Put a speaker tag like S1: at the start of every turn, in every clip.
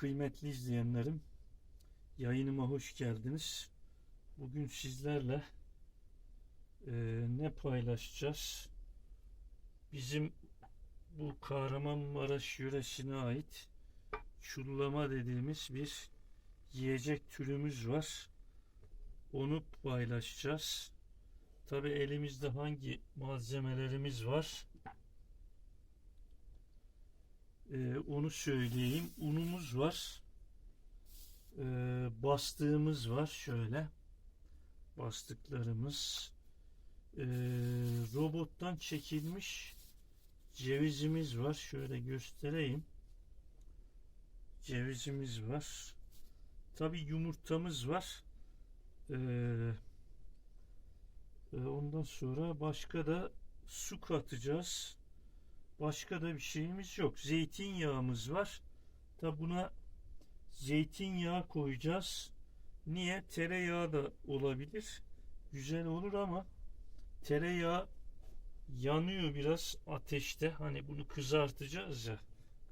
S1: kıymetli izleyenlerim. Yayınıma hoş geldiniz. Bugün sizlerle e, ne paylaşacağız? Bizim bu Kahramanmaraş yöresine ait çullama dediğimiz bir yiyecek türümüz var. Onu paylaşacağız. Tabi elimizde hangi malzemelerimiz var? Ee, onu söyleyeyim. Unumuz var. Ee, bastığımız var. Şöyle. Bastıklarımız. Ee, robottan çekilmiş cevizimiz var. Şöyle göstereyim. Cevizimiz var. Tabi yumurtamız var. Ee, e, ondan sonra başka da su katacağız. Başka da bir şeyimiz yok. Zeytinyağımız var. Da buna zeytinyağı koyacağız. Niye? Tereyağı da olabilir. Güzel olur ama tereyağı yanıyor biraz ateşte. Hani bunu kızartacağız ya.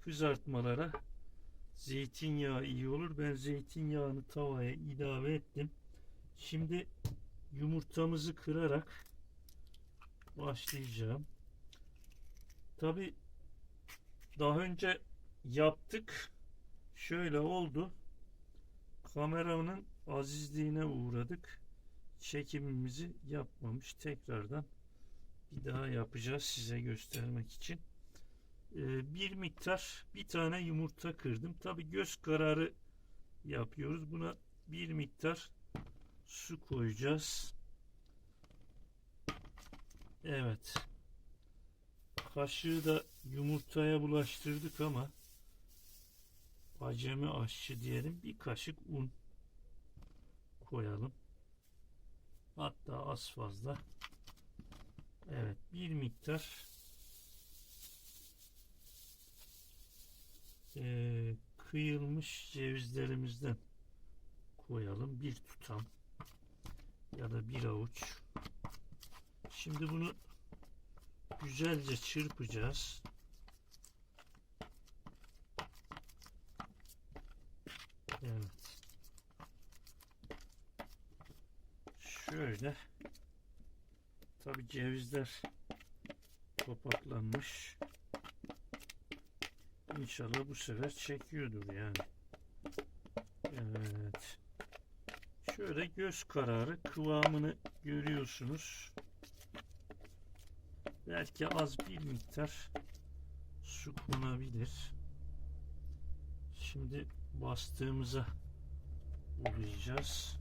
S1: Kızartmalara zeytinyağı iyi olur. Ben zeytinyağını tavaya ilave ettim. Şimdi yumurtamızı kırarak başlayacağım. Tabi daha önce yaptık. Şöyle oldu. Kameranın azizliğine uğradık. Çekimimizi yapmamış. Tekrardan bir daha yapacağız size göstermek için. Ee, bir miktar bir tane yumurta kırdım. Tabi göz kararı yapıyoruz. Buna bir miktar su koyacağız. Evet. Kaşığı da yumurtaya bulaştırdık ama acemi aşçı diyelim bir kaşık un koyalım. Hatta az fazla. Evet bir miktar eee, kıyılmış cevizlerimizden koyalım. Bir tutam ya da bir avuç. Şimdi bunu güzelce çırpacağız. Evet. Şöyle. Tabi cevizler topaklanmış. İnşallah bu sefer çekiyordur yani. Evet. Şöyle göz kararı kıvamını görüyorsunuz. Belki az bir miktar su konabilir. Şimdi bastığımıza uğrayacağız.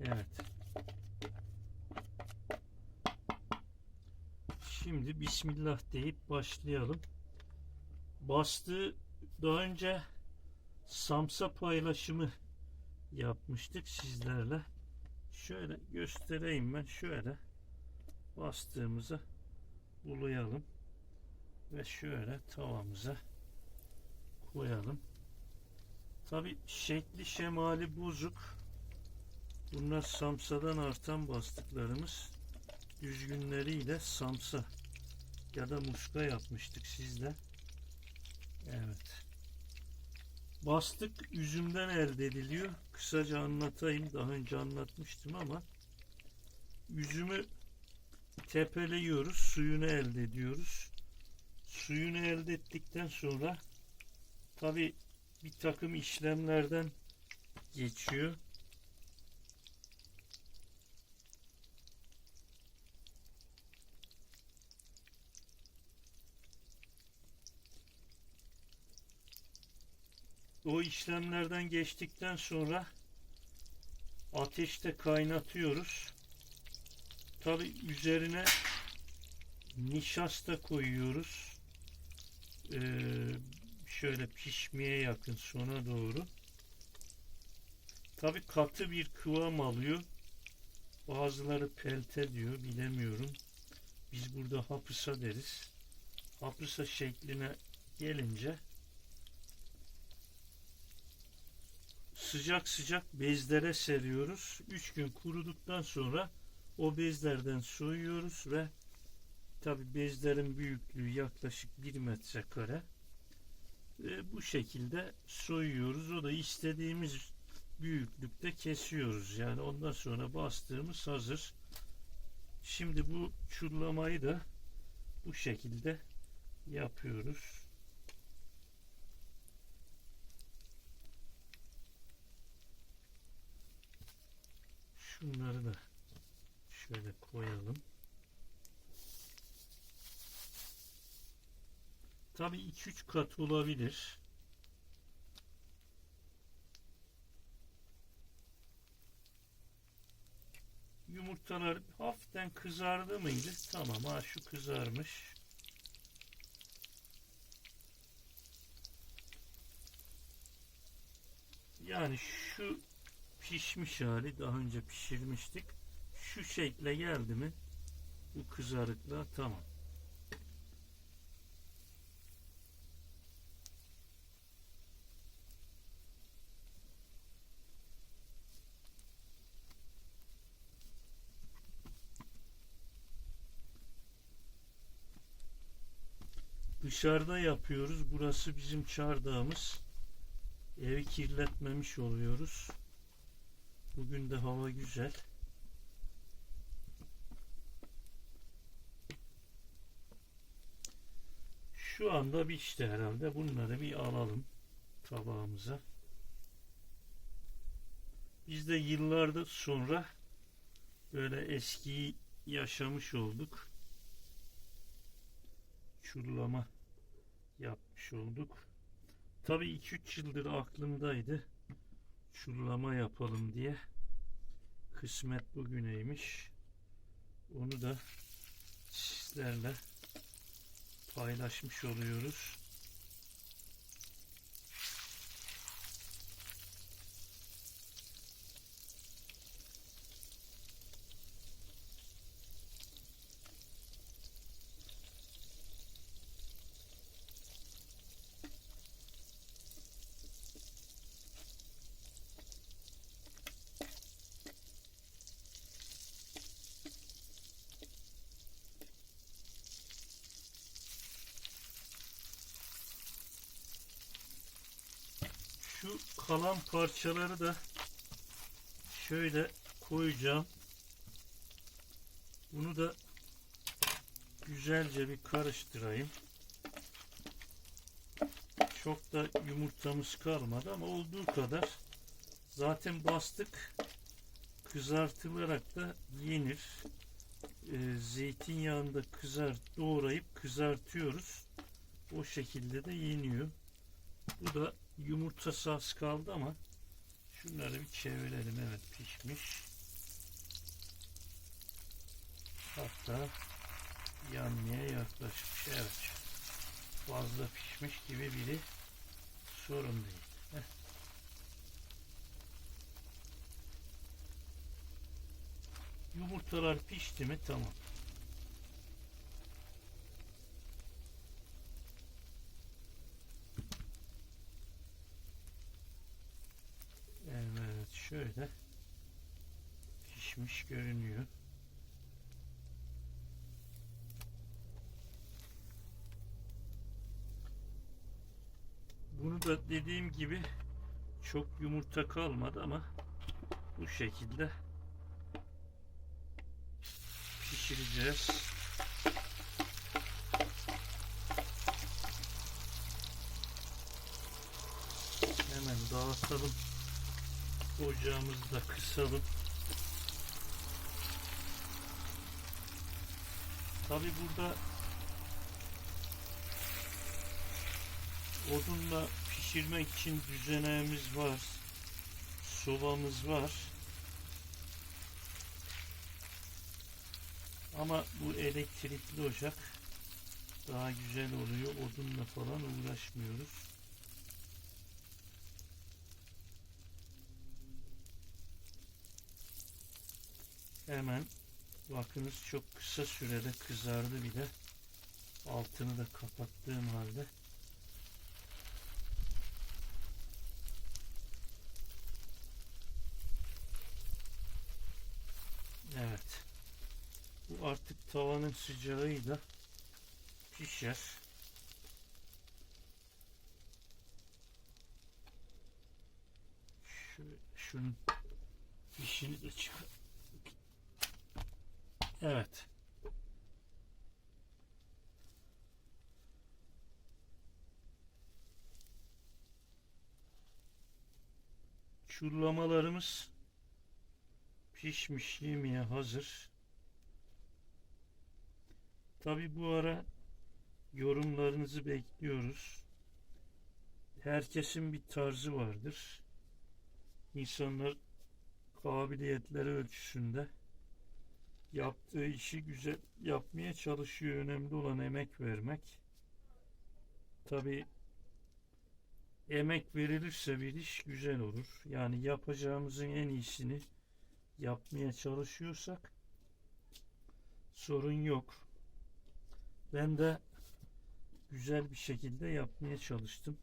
S1: Evet. Şimdi Bismillah deyip başlayalım. Bastığı daha önce Samsa paylaşımı yapmıştık sizlerle. Şöyle göstereyim ben şöyle bastığımızı bulayalım ve şöyle tavamıza koyalım. Tabi şekli şemali bozuk. Bunlar samsadan artan bastıklarımız. Düzgünleriyle samsa ya da muska yapmıştık sizle. Evet. Bastık üzümden elde ediliyor. Kısaca anlatayım. Daha önce anlatmıştım ama üzümü tepeliyoruz. Suyunu elde ediyoruz. Suyunu elde ettikten sonra tabi bir takım işlemlerden geçiyor. O işlemlerden geçtikten sonra ateşte kaynatıyoruz. Tabi üzerine nişasta koyuyoruz. Ee, şöyle pişmeye yakın sona doğru. Tabi katı bir kıvam alıyor. Bazıları pelte diyor bilemiyorum. Biz burada hapısa deriz. Hapısa şekline gelince sıcak sıcak bezlere seriyoruz. 3 gün kuruduktan sonra O bezlerden soyuyoruz ve tabi bezlerin büyüklüğü yaklaşık 1 metrekare. Ve bu şekilde soyuyoruz. O da istediğimiz büyüklükte kesiyoruz. Yani ondan sonra bastığımız hazır. Şimdi bu çullamayı da bu şekilde yapıyoruz. Şunları da şöyle koyalım. Tabii 2-3 kat olabilir. Yumurtalar hafiften kızardı mıydı? Tamam ha şu kızarmış. Yani şu pişmiş hali daha önce pişirmiştik. Şu şekle geldi mi bu kızarıkla tamam. Dışarıda yapıyoruz. Burası bizim çardağımız. Evi kirletmemiş oluyoruz. Bugün de hava güzel. Şu anda pişti herhalde. Bunları bir alalım tabağımıza. Biz de yıllardır sonra böyle eskiyi yaşamış olduk. Çullama yapmış olduk. Tabii 2-3 yıldır aklımdaydı. Çullama yapalım diye. Kısmet bugüneymiş. Onu da sizlerle paylaşmış oluyoruz. Şu kalan parçaları da şöyle koyacağım. Bunu da güzelce bir karıştırayım. Çok da yumurtamız kalmadı ama olduğu kadar zaten bastık kızartılarak da yenir. Ee, zeytinyağında kızar doğrayıp kızartıyoruz. O şekilde de yeniyor. Bu da yumurtası az kaldı ama şunları bir çevirelim. Evet pişmiş. Hatta yanmaya yaklaşmış. Evet. Fazla pişmiş gibi biri sorun değil. Yumurtalar pişti mi tamam. Evet şöyle pişmiş görünüyor. Bunu da dediğim gibi çok yumurta kalmadı ama bu şekilde pişireceğiz. Hemen dağıtalım. Ocağımızı da kısalım. Tabi burada odunla pişirmek için düzeneğimiz var. Sobamız var. Ama bu elektrikli ocak daha güzel oluyor. Odunla falan uğraşmıyoruz. Hemen bakınız çok kısa sürede kızardı bile. Altını da kapattığım halde. Evet. Bu artık tavanın sıcağıyla pişer. Şu, şunun dişini de çıkar. Evet. Çullamalarımız pişmiş yemeğe hazır. Tabi bu ara yorumlarınızı bekliyoruz. Herkesin bir tarzı vardır. İnsanlar kabiliyetleri ölçüsünde yaptığı işi güzel yapmaya çalışıyor. Önemli olan emek vermek. Tabi emek verilirse bir iş güzel olur. Yani yapacağımızın en iyisini yapmaya çalışıyorsak sorun yok. Ben de güzel bir şekilde yapmaya çalıştım.